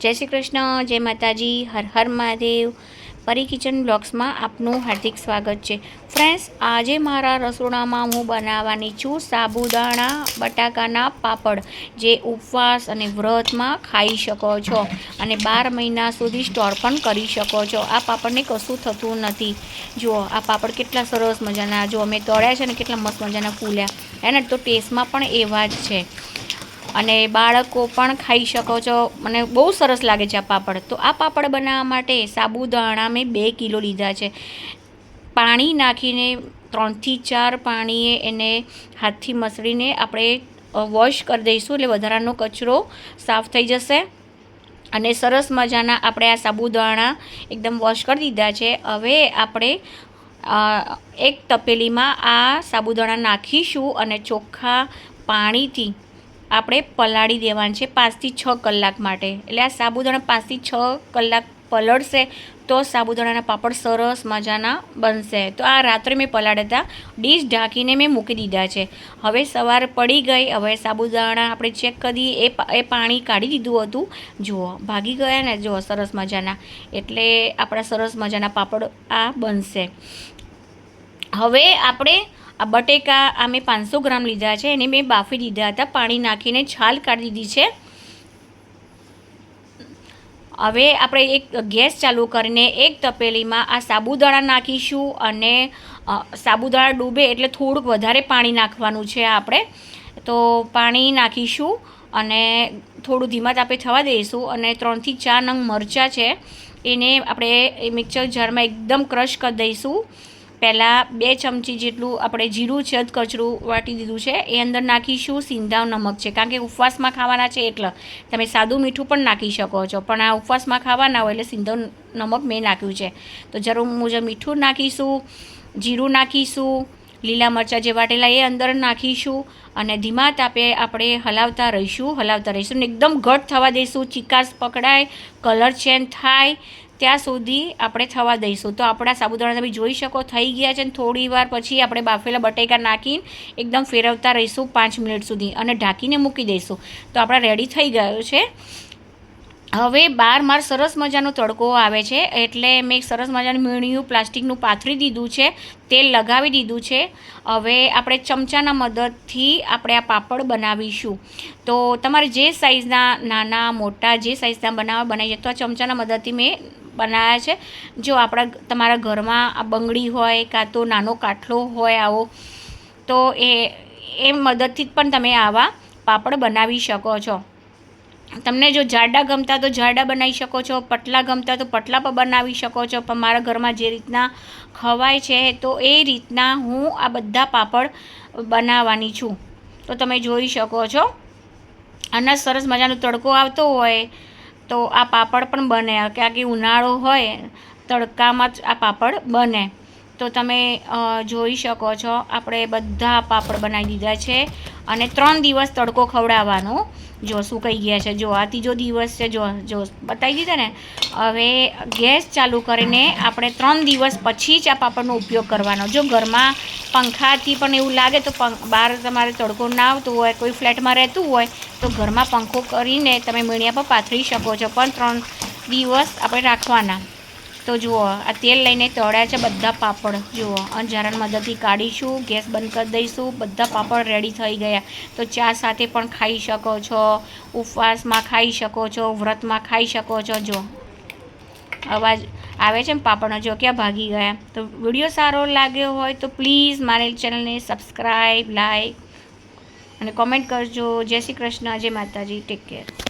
જય શ્રી કૃષ્ણ, જય માતાજી, હર હર મહાદેવ. પરી કિચન બ્લોગ્સમાં આપનું હાર્દિક સ્વાગત છે. ફ્રેન્ડ્સ, આજે મારા રસોડામાં હું બનાવવાની છું સાબુદાણા, બટાકાના પાપડ, જે ઉપવાસ અને વ્રતમાં ખાઈ શકો છો અને બાર મહિના સુધી સ્ટોર પણ કરી શકો છો. આ પાપડને કશું થતું નથી. જુઓ, આ પાપડ કેટલા સરસ મજાના. જો અમે તળ્યા છે ને, કેટલા મસ્ત મજાના ફૂલ્યા. એને તો ટેસ્ટમાં પણ એવા જ છે. અને બાળકો પણ ખાઈ શકો છો. મને બહુ સરસ લાગે છે આ પાપડ. તો આ પાપડ બનાવવા માટે સાબુદાણા મેં બે કિલો લીધા છે. પાણી નાખીને ત્રણથી ચાર પાણીએ એને હાથથી મસળીને આપણે વોશ કરી દઈશું એટલે વધારાનો કચરો સાફ થઈ જશે. અને સરસ મજાના આપણે આ સાબુદાણા એકદમ વોશ કરી દીધા છે. હવે આપણે એક તપેલીમાં આ સાબુદાણા નાખીશું અને ચોખ્ખા પાણીથી આપણે પલાળી દેવાનું છે પાંચથી છ કલાક માટે. એટલે આ સાબુદાણા પાંચથી છ કલાક પલળશે તો સાબુદાણાના પાપડ સરસ મજાના બનશે. તો આ રાત્રે મેં પલાળ્યા હતા. ડીશ ઢાંકીને મેં મૂકી દીધા છે. હવે સવાર પડી ગઈ. હવે સાબુદાણા આપણે ચેક કરી એ એ પાણી કાઢી દીધું હતું. જુઓ, ભાગી ગયા ને? જુઓ, સરસ મજાના. એટલે આપણા સરસ મજાના પાપડ આ બનશે. હવે આપણે આ બટેકા આ મેં પાંચસો ગ્રામ લીધા છે. એને મેં બાફી દીધા હતા. પાણી નાખીને છાલ કાઢી દીધી છે. હવે આપણે એક ગેસ ચાલુ કરીને એક તપેલીમાં આ સાબુદાણા નાખીશું અને સાબુદાણા ડૂબે એટલે થોડુંક વધારે પાણી નાખવાનું છે આપણે. તો પાણી નાખીશું અને થોડું ધીમા તાપે થવા દઈશું અને ત્રણથી ચાર નંગ મરચાં છે. એને આપણે મિક્સર જારમાં એકદમ ક્રશ કરી દઈશું. પહેલાં બે ચમચી જેટલું આપણે જીરું છે કચરું વાટી દીધું છે. એ અંદર નાખીશું સિંધાવ નમક છે. કારણ કે ઉપવાસમાં ખાવાના છે એટલે તમે સાદું મીઠું પણ નાખી શકો છો. પણ આ ઉપવાસમાં ખાવાના હોય એટલે સિંધાવ નમક મેં નાખ્યું છે. તો જરૂર મુજબ મીઠું નાખીશું, જીરું નાખીશું, લીલા મરચાં જે વાટેલા એ અંદર નાખીશું અને ધીમા તાપે આપણે હલાવતા રહીશું હલાવતા રહીશું એકદમ ઘટ થવા દઈશું. ચિકાસ પકડાય, કલર ચેન્જ થાય ત્યાં સુધી આપણે થવા દઈશું. તો આપણા સાબુદાણા તમે જોઈ શકો, થઈ ગયા છે ને થોડી વાર પછી આપણે બાફેલા બટેકા નાખીને એકદમ ફેરવતા રહીશું પાંચ મિનિટ સુધી અને ઢાંકીને મૂકી દઈશું. તો આપણા રેડી થઈ ગયો છે. હવે બાર માર સરસ મજાનો તડકો આવે છે, એટલે મેં સરસ મજાનું મીણિયું પ્લાસ્ટિકનું પાથરી દીધું છે, તેલ લગાવી દીધું છે. હવે આપણે ચમચાના મદદથી આપણે આ પાપડ બનાવીશું. તો તમારે જે સાઇઝના નાના, મોટા જે સાઇઝના બનાવવા બનાવી તો આ ચમચાના મદદથી મેં બનાવ્યા છે. જો આપણા તમારા ઘરમાં આ બંગડી હોય કાં તો નાનો કાઠલો હોય આવો, તો એ એ મદદથી પણ તમે આવા પાપડ બનાવી શકો છો. તમને જો જાડા ગમતા તો જાડા બનાવી શકો છો પટલા ગમતા તો પટલા પણ બનાવી શકો છો, પણ મારા ઘરમાં જે રીતના ખવાય છે તો એ રીતના હું આ બધા પાપડ બનાવવાની છું. તો તમે જોઈ શકો છો. અને સરસ મજાનો તડકો આવતો હોય તો આ પાપડ પણ બને. કે ઉનાળો હોય, તડકામાં જ આ પાપડ બને. તો તમે જોઈ શકો છો. આપણે બધા પાપડ બનાવી દીધા છે અને ત્રણ દિવસ તડકો ખવડાવવાનો. જો સુકાઈ ગયા છે, જો આ ત્રીજો દિવસ છે, જો જો બતાવી દીધા ને. હવે ગેસ ચાલુ કરીને આપણે ત્રણ દિવસ પછી જ આ પાપડનો ઉપયોગ કરવાનો. જો ઘરમાં પંખાથી પણ એવું લાગે તો બહાર તમારે તડકો ના આવતો હોય, કોઈ ફ્લેટમાં રહેતું હોય, તો ઘરમાં પંખો કરીને તમે મીણિયા પર પાથરી શકો છો. પણ ત્રણ દિવસ આપણે રાખવાના. તો જુઓ, આ તેલ લઈને તળ્યા છે બધા પાપડ. જુઓ અંજારાની મદદથી કાઢીશું, ગેસ બંધ કરી દઈશું, બધા પાપડ રેડી થઈ ગયા. તો ચા સાથે પણ ખાઈ શકો છો, ઉપવાસમાં ખાઈ શકો છો, વ્રતમાં ખાઈ શકો છો. જો અવાજ આવે છે ને પાપડનો જો ક્યાં ભાગી ગયા. તો વીડિયો સારો લાગ્યો હોય તો પ્લીઝ મારી ચેનલને સબસ્ક્રાઈબ લાઈક અને કોમેન્ટ કરજો. જય શ્રી કૃષ્ણ, જય માતાજી. Take care